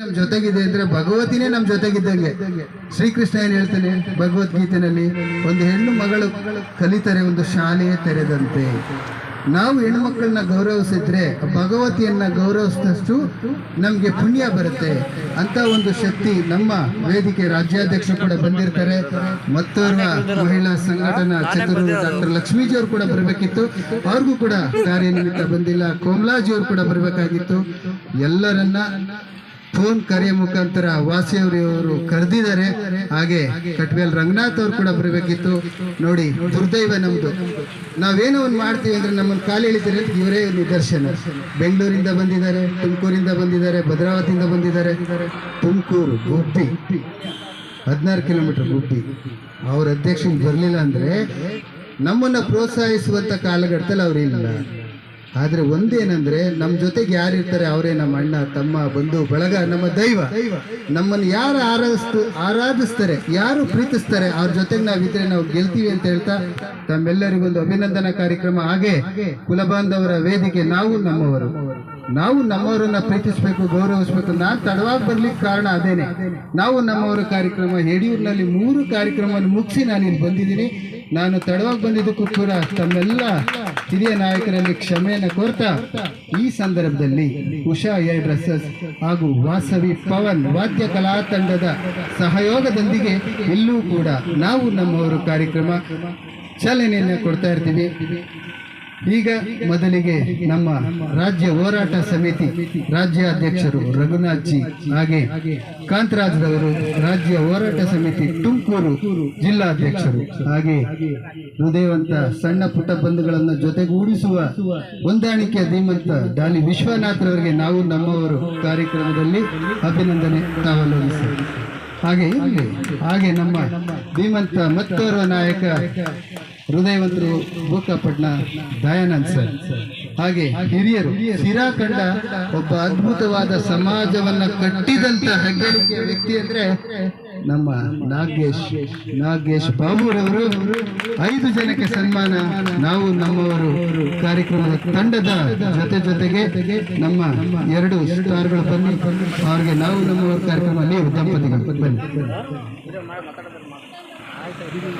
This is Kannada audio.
ನಮ್ ಜೊತೆಗಿದೆ ಅಂದ್ರೆ ಭಗವತಿನೇ ನಮ್ ಜೊತೆಗಿದ್ದಂಗೆ. ಶ್ರೀಕೃಷ್ಣ ಏನ್ ಹೇಳ್ತಾನೆ? ಭಗವದ್ಗೀತೆನಲ್ಲಿ ಒಂದು ಹೆಣ್ಣು ಮಗಳು ಕಲಿತರೆ ಒಂದು ಶಾಲೆಯೇ ತೆರೆದಂತೆ. ನಾವು ಹೆಣ್ಣು ಮಕ್ಕಳನ್ನ ಗೌರವಿಸಿದ್ರೆ ಭಗವತಿಯನ್ನ ಗೌರವಿಸಿದಷ್ಟು ನಮ್ಗೆ ಪುಣ್ಯ ಬರುತ್ತೆ. ಅಂತ ಒಂದು ಶಕ್ತಿ ನಮ್ಮ ವೇದಿಕೆ ರಾಜ್ಯಾಧ್ಯಕ್ಷರು ಕೂಡ ಬಂದಿರ್ತಾರೆ. ಮತ್ತೋರ್ವ ಮಹಿಳಾ ಸಂಘಟನಾ ಚತುರು ಡಾಕ್ಟರ್ ಲಕ್ಷ್ಮೀಜಿ ಅವರು ಕೂಡ ಬರಬೇಕಿತ್ತು. ಅವ್ರಿಗೂ ಕೂಡ ಕಾರ್ಯನಿಮಿತ್ತ ಬಂದಿಲ್ಲ. ಕೋಮಲಾಜಿ ಅವರು ಕೂಡ ಬರಬೇಕಾಗಿತ್ತು. ಎಲ್ಲರನ್ನ ಫೋನ್ ಕರೆ ಮುಖಾಂತರ ವಾಸಿಯವರು ಕರೆದಿದ್ದಾರೆ. ಹಾಗೆ ಕಟ್ವೇಲ್ ರಂಗನಾಥ್ ಅವ್ರು ಕೂಡ ಬರಬೇಕಿತ್ತು. ನೋಡಿ, ದುರ್ದೈವ ನಮ್ದು. ನಾವೇನೋ ಒಂದು ಮಾಡ್ತೀವಿ ಅಂದ್ರೆ ನಮ್ಮನ್ನು ಕಾಲು ಎಳಿತಾರೆ ಅಂತ ಇವರೇ ನಿದರ್ಶನ. ಬೆಂಗಳೂರಿಂದ ಬಂದಿದ್ದಾರೆ, ತುಮಕೂರಿಂದ ಬಂದಿದ್ದಾರೆ, ಭದ್ರಾವತಿಯಿಂದ ಬಂದಿದ್ದಾರೆ. ತುಮಕೂರು, ಗುಬ್ಬಿ. ಹದಿನಾರು ಕಿಲೋಮೀಟರ್ ಗುಬ್ಬಿ. ಅವ್ರ ಅಧ್ಯಕ್ಷ ಬರಲಿಲ್ಲ ಅಂದ್ರೆ ನಮ್ಮನ್ನ ಪ್ರೋತ್ಸಾಹಿಸುವಂತ ಕಾಲಘಟ್ಟದಲ್ಲಿ ಅವರಿಲ್ಲ ಆದ್ರೆ ಒಂದೇನಂದ್ರೆ ನಮ್ಮ ಜೊತೆಗೆ ಯಾರು ಇರ್ತಾರೆ ಅವರೇ ನಮ್ಮ ಅಣ್ಣ, ತಮ್ಮ, ಬಂಧು, ಬಳಗ, ನಮ್ಮ ದೈವ. ನಮ್ಮನ್ನು ಯಾರು ಆರಾಧಿಸ್ತು, ಆರಾಧಿಸ್ತಾರೆ, ಯಾರು ಪ್ರೀತಿಸ್ತಾರೆ, ಅವ್ರ ಜೊತೆಗೆ ನಾವು ಇದ್ರೆ ನಾವು ಗೆಲ್ತೀವಿ ಅಂತ ಹೇಳ್ತಾ ತಮ್ಮೆಲ್ಲರಿಗೊಂದು ಅಭಿನಂದನಾ ಕಾರ್ಯಕ್ರಮ. ಹಾಗೆ ಕುಲಬಾಂಧವರ ವೇದಿಕೆ, ನಾವು ನಮ್ಮವರು. ನಾವು ನಮ್ಮವರನ್ನ ಪ್ರೀತಿಸಬೇಕು, ಗೌರವಿಸಬೇಕು. ನಾನು ತಡವಾಗಿ ಬರ್ಲಿಕ್ಕೆ ಕಾರಣ ಅದೇನೆ. ನಾವು ನಮ್ಮವರ ಕಾರ್ಯಕ್ರಮ ಯಡಿಯೂರಿನಲ್ಲಿ ಮೂರು ಕಾರ್ಯಕ್ರಮವನ್ನು ಮುಗಿಸಿ ನಾನು ಇಲ್ಲಿ ಬಂದಿದ್ದೀನಿ. ನಾನು ತಡವಾಗಿ ಬಂದಿದ್ದಕ್ಕೂ ಕೂಡ ತಮ್ಮೆಲ್ಲ ಹಿರಿಯ ನಾಯಕರಲ್ಲಿ ಕ್ಷಮೆಯನ್ನು ಕೋರ್ತಾ, ಈ ಸಂದರ್ಭದಲ್ಲಿ ಉಷಾ ಏರ್ ಡ್ರೆಸ್ಸಸ್ ಹಾಗೂ ವಾಸವಿ ಪವನ್ ವಾದ್ಯ ಕಲಾ ತಂಡದ ಸಹಯೋಗದೊಂದಿಗೆ ಇಲ್ಲೂ ಕೂಡ ನಾವು ನಮ್ಮವರು ಕಾರ್ಯಕ್ರಮ ಚಾಲನೆಯನ್ನು ಕೊಡ್ತಾ ಇರ್ತೀವಿ. ಈಗ ಮೊದಲಿಗೆ ನಮ್ಮ ರಾಜ್ಯ ಹೋರಾಟ ಸಮಿತಿ ರಾಜ್ಯಾಧ್ಯಕ್ಷರು ರಘುನಾಥ್ ಜಿ ಹಾಗೆ ಕಾಂತರಾಜ್ರವರು ರಾಜ್ಯ ಹೋರಾಟ ಸಮಿತಿ ತುಮಕೂರು ಜಿಲ್ಲಾಧ್ಯಕ್ಷರು. ಹಾಗೆ ಹೃದಯವಂತ ಸಣ್ಣ ಪುಟ್ಟ ಬಂಧುಗಳನ್ನು ಜೊತೆಗೂಡಿಸುವ ಹೊಂದಾಣಿಕೆ ಧೀಮಂತ ಡಾಲಿ ವಿಶ್ವನಾಥ್ರವರಿಗೆ ನಾವು ನಮ್ಮವರು ಕಾರ್ಯಕ್ರಮದಲ್ಲಿ ಅಭಿನಂದನೆ ತಾವಲೋಗಿಸ್ತೇವೆ ಹಾಗೆ ಇಲ್ಲಿ ಹಾಗೆ ನಮ್ಮ ಧೀಮಂತ ಮತ್ತೋರ್ವ ನಾಯಕ ಹೃದಯವಂತರು ಭೂಕಪಟ್ನ ದಯಾನಂದ್ ಸರ್. ಹಾಗೆ ಹಿರಿಯರು ಸಿರಾ ಕಂಡ ಒಬ್ಬ ಅದ್ಭುತವಾದ ಸಮಾಜವನ್ನ ಕಟ್ಟಿದಂತ ಹೆಗ್ಗಳಿಕೆ ವ್ಯಕ್ತಿ ಅಂದ್ರೆ ನಮ್ಮ ನಾಗೇಶ್ ನಾಗೇಶ್ ಬಾಬುರವರು ಐದು ಜನಕ್ಕೆ ಸನ್ಮಾನ. ನಾವು ನಮ್ಮವರು ಕಾರ್ಯಕ್ರಮದ ತಂಡದ ಜೊತೆ ಜೊತೆಗೆ ನಮ್ಮ ಎರಡು ಸ್ಟಾರ್ಗಳು ಬನ್ನಿ. ಅವ್ರಿಗೆ ನಾವು ನಮ್ಮವರ ಕಾರ್ಯಕ್ರಮ ನೀವು ದಂಪತಿಗಳು ಬನ್ನಿ.